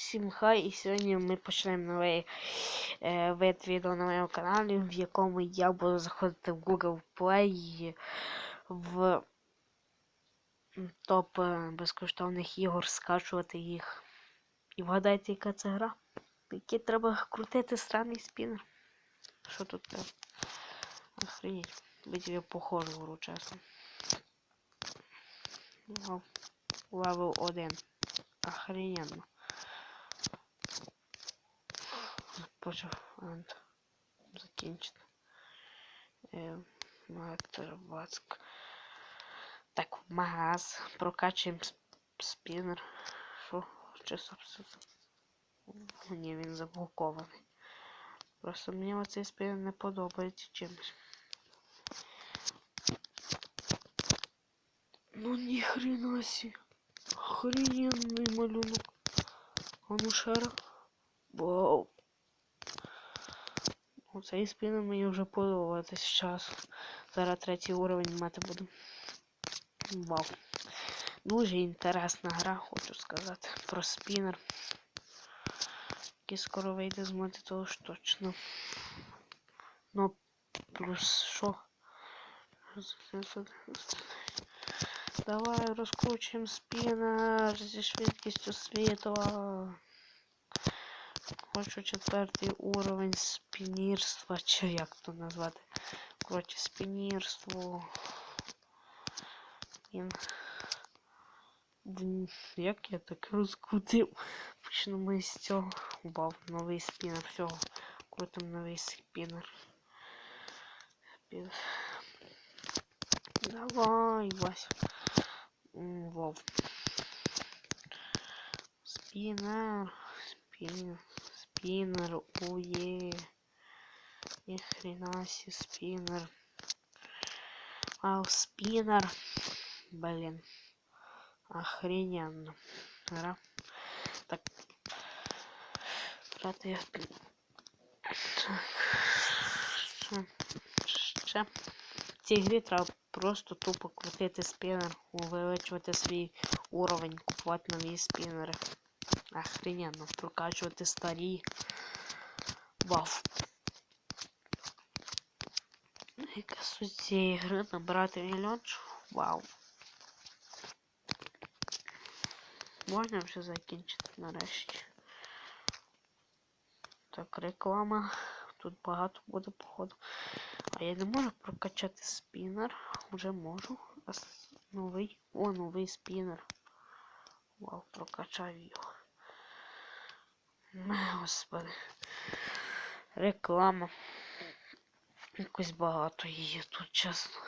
Всім хай, і сьогодні ми почнемо новий е, вид на моєму каналі, в якому я буду заходити в Google Play в топ е, безкоштовних ігор, скачувати їх. І вгадайте, яка це гра. Який треба крутити странний спінер. Що тут треба? Охренеть. Я похожу гру, чесно. Левел 1. Охрененно. Почав ент. Закінчити. Е, Так, магаз. Прокачуємо сп- спінер. Що? Чи собственно? Ні, він заблокований. Просто мені оцей спінер не подобається чимось. Ну ні хрена сі. Охрененний малюнок. А ну ще раз. Вау. Оцей спінер мені вже подобається зараз. Зараз третій уровень мати буду. Вау. Дуже інтересна гра, хочу сказати. Про спінер. Який скоро вийде з моди, того ж точно. Ну, плюс що? Давай розкручуємо спінер зі швидкістю світла. Хочу четвертий уровень спінірства, чи як то назвати. Коротше, спінірство. Він... Як я так розкрутив? Почнемо з цього. Вау, новий спінер. Всього. Крутим новий спінер. Спін- Давай, Вася. Вау. Спінер. Спінер. Спінер. Ує. Ни хрена себе спиннер. Вау, спиннер. Блин. Охрененно. Гра. Так. Брати я. Так. Ще. В треба просто тупо крутити спінер, увеличувати свій уровень, купувати нові спінери. Охрененно. Прокачувати старі. Вау. Яка суть цієї гри набирати мільйон? Вау. Можна вже закінчити нарешті. Так, реклама. Тут багато буде походу. А я не можу прокачати спінер. Вже можу. Новий. О, новий спінер. Вау, прокачав його. Господи. Реклама. Якось багато її тут чесно.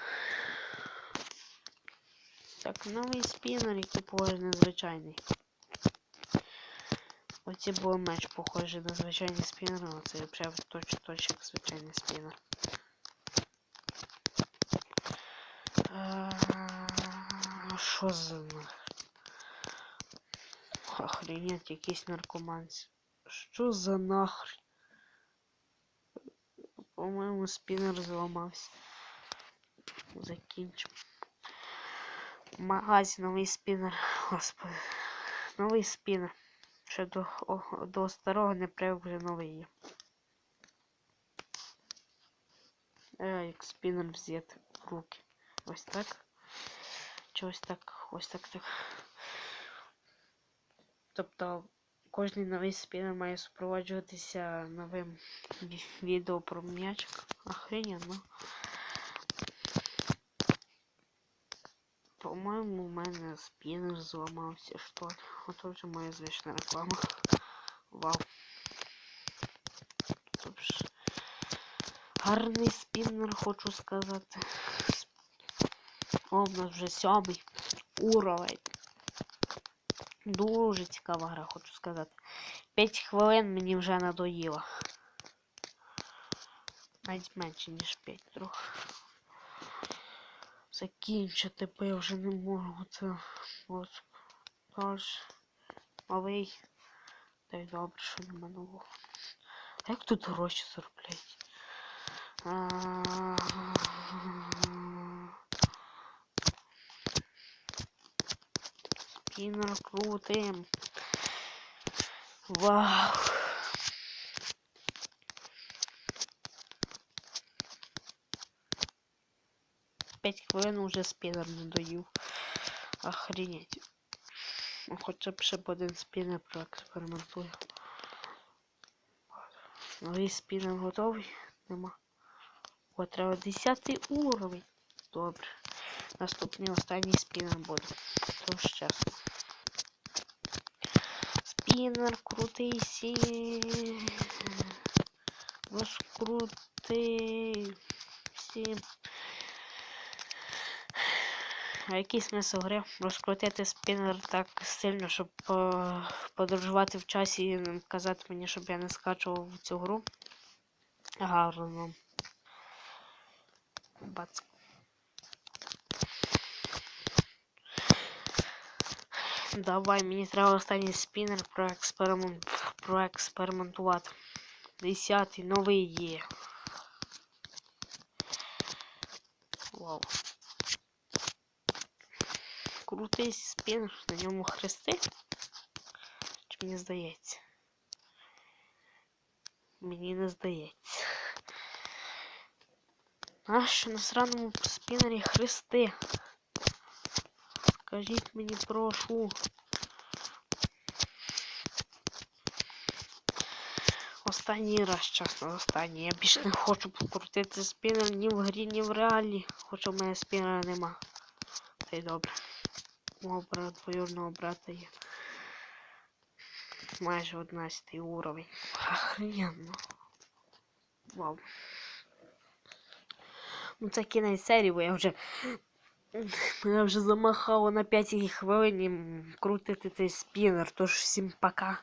Так, новий спінер, який похожий на звичайний. Оці були меч похожий на звичайний спінер, а це прям точно точно як звичайний спінер. Е, Що за нах? Охренеть, якийсь наркоманці. Що за нахрен? По-моєму, спінер зламався. Закінчимо. В магазі новий спінер. Господи. Новий спінер. Ще до, до старого не привик вже новий є. Е, як спінер взяти в руки. Ось так. Чи так, ось так так. Тобто кожний новий спінер має супроводжуватися новим відео про м'ячик. Охрененно. По-моєму, у мене спінер зламався, що. Ото вже моя звична реклама. Вау. Тобто, гарний спінер, хочу сказати. О, в нас вже сьомий уровень. Дуже цікава гра, хочу сказати. 5 хвилин мені вже надоїло. Навіть менше, ніж 5 трохи. Закінчити, бо я вже не можу. Це ось. Тож. Новий. Та й добре, що нема нового. А як тут гроші заробляють? Спінер крутим. Вау. П'ять хвилин уже спінер не доїв. Охренеть. Ну, Хоча б ще один спінер проекспериментую. Новий спінер готовий? Нема. О, треба 10 уровень. Добре. Наступний останній спінер буде. Тож чесно. Спінер крутий сі. Розкрутий. Сі. А який смисл гри? Розкрутити спінер так сильно, щоб е, подорожувати в часі і казати мені, щоб я не скачував цю гру. Гарно. Бац. Давай, мені треба останній спінер проексперимент... проекспериментувати. Десятий новий є. Вау. Крутий спінер, на ньому хрести. Чи мені здається? Мені не здається. Нащо на сраному спінері хрести? Скажіть мені, прошу. Останній раз, чесно, останній. Я більше не хочу покрутити спінер ні в грі, ні в реалі. Хоча в мене спінера нема. Та й добре. Мого брата, двоюрного брата є. Майже 11 уровень. Охрененно. Вау. Ну це кінець серії, бо я вже. Мене вже замахало на 5 хвилин крутити цей спінер, тож всім пока.